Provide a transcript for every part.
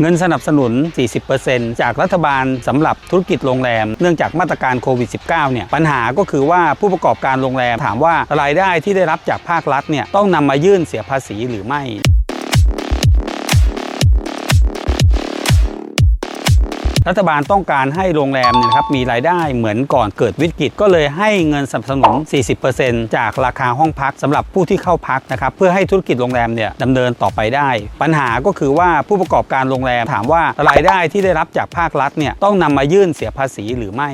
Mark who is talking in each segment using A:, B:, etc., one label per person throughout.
A: เงินสนับสนุน 40%จากรัฐบาลสำหรับธุรกิจโรงแรม เนื่องจากมาตรการโควิด -19 เนี่ย ปัญหาก็คือว่าผู้ประกอบการโรงแรมถามว่ารายได้ที่ได้รับจากภาครัฐเนี่ยต้องนำมายื่นเสียภาษีหรือไม่ รัฐบาลต้องการให้โรงแรมเนี่ยนะครับมีรายได้เหมือนก่อนเกิดวิกฤตก็เลยให้เงินสนับสนุน 40%จากราคาห้องพักสำหรับผู้ที่เข้าพักนะครับเพื่อให้ธุรกิจโรงแรมเนี่ยดำเนินต่อไปได้ ปัญหาก็คือว่าผู้ประกอบการโรงแรมถามว่ารายได้ที่ได้รับจากภาครัฐเนี่ยต้องนำมายื่นเสียภาษีหรือไม่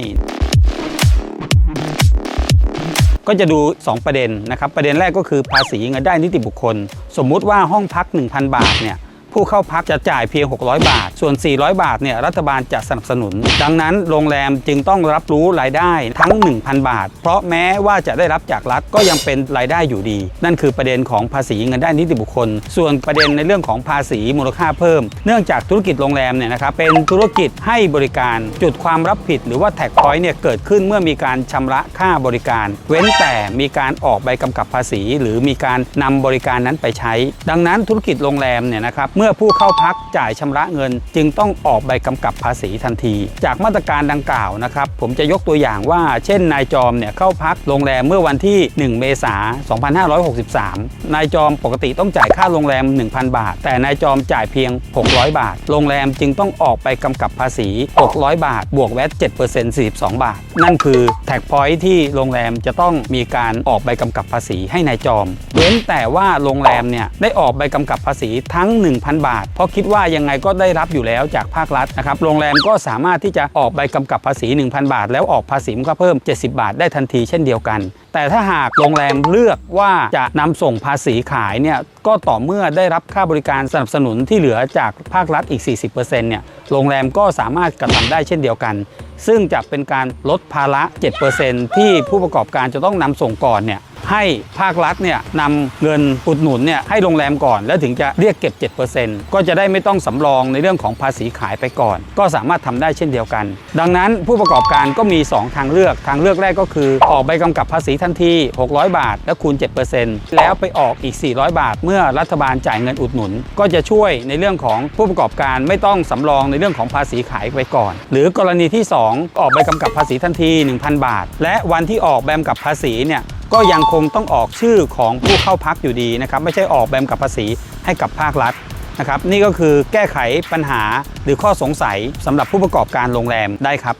A: ก็จะดู 2 ประเด็นนะครับ ประเด็นแรกก็คือภาษีเงินได้นิติบุคคล สมมุติว่าห้องพัก 1,000 บาทเนี่ย ผู้เข้าพักจะจ่ายเพียง 600 บาท ส่วน 400 บาทเนี่ยรัฐบาลจะสนับสนุน ดังนั้นโรงแรมจึงต้องรับรู้รายได้ทั้ง 1,000 บาท เพราะแม้ว่าจะได้รับจากรัฐก็ยังเป็นรายได้อยู่ดี นั่นคือประเด็นของภาษีเงินได้นิติบุคคล ส่วนประเด็นในเรื่องของภาษีมูลค่าเพิ่ม เนื่องจากธุรกิจโรงแรมเนี่ยนะครับเป็นธุรกิจให้บริการ จุดความรับผิดหรือว่าแท็กพอยต์เนี่ยเกิดขึ้นเมื่อมีการชำระค่าบริการ เว้นแต่มีการออกใบกำกับภาษี หรือมีการนำบริการนั้นไปใช้ ดังนั้นธุรกิจโรงแรมเนี่ยนะครับเมื่อผู้เข้าพักจ่ายชำระเงิน จึงต้องออกใบกำกับภาษีทันที จากมาตรการดังกล่าวนะครับผมจะยกตัวอย่างว่าเช่นนายจอมเนี่ยเข้าพักโรงแรมเมื่อวันที่ 1 เมษายน 2563 นายจอมปกติต้องจ่ายค่าโรงแรม 1,000 บาท แต่นายจอมจ่ายเพียง 600 บาท โรงแรมจึงต้องออกไปกำกับภาษี 600 บาท บวกแวต7% 42 บาท นั่นคือแท็กพอยท์ที่โรงแรมจะต้องมีการออกใบกำกับภาษีให้นายจอม เว้นแต่ว่าโรงแรมเนี่ยได้ออกใบกำกับภาษีทั้ง 1,000 บาท เพราะคิดว่ายังไงก็ได้รับอยู่แล้วจากภาครัฐนะครับโรงแรมก็สามารถที่จะออกใบกำกับภาษี 1,000 บาท แล้วออกภาษีมูลค่าเพิ่ม 70 บาทได้ทันทีเช่นเดียวกัน แต่ถ้าหากโรงแรมเลือกว่าจะนำส่งภาษีขายเนี่ยก็ต่อเมื่อได้รับค่าบริการสนับสนุนที่เหลือจากภาครัฐอีก 40%เนี่ยโรงแรมก็สามารถกระทำได้เช่นเดียวกัน ซึ่งจะเป็นการลดภาระ 7%ที่ผู้ประกอบการจะต้องนำส่งก่อนเนี่ย ให้ภาครัฐเนี่ยนำเงินอุดหนุนเนี่ยให้โรงแรมก่อน แล้วถึงจะเรียกเก็บ 7%ก็จะได้ไม่ต้องสำรองในเรื่องของภาษีขายไปก่อน ก็สามารถทำได้เช่นเดียวกัน ดังนั้นผู้ประกอบการก็มี 2 ทางเลือกทางเลือกแรกก็คือ ออกใบกำกับภาษีทันที 600 บาท แล้วคูณ 7%แล้วไปออกอีก 400 บาท เมื่อรัฐบาลจ่ายเงินอุดหนุน ก็จะช่วยในเรื่องของผู้ประกอบการไม่ต้องสำรองในเรื่องของภาษีขายไปก่อน หรือกรณีที่ 2 ออกใบกำกับภาษีทันที 1,000 บาท และวันที่ออกใบกำกับภาษีเนี่ย ก็ยังคงต้องออกชื่อของผู้เข้าพักอยู่ดีนะครับไม่ใช่ออกแบมกับภาษีให้กับภาครัฐนะครับนี่ก็คือแก้ไขปัญหาหรือข้อสงสัยสำหรับผู้ประกอบการโรงแรมได้ครับ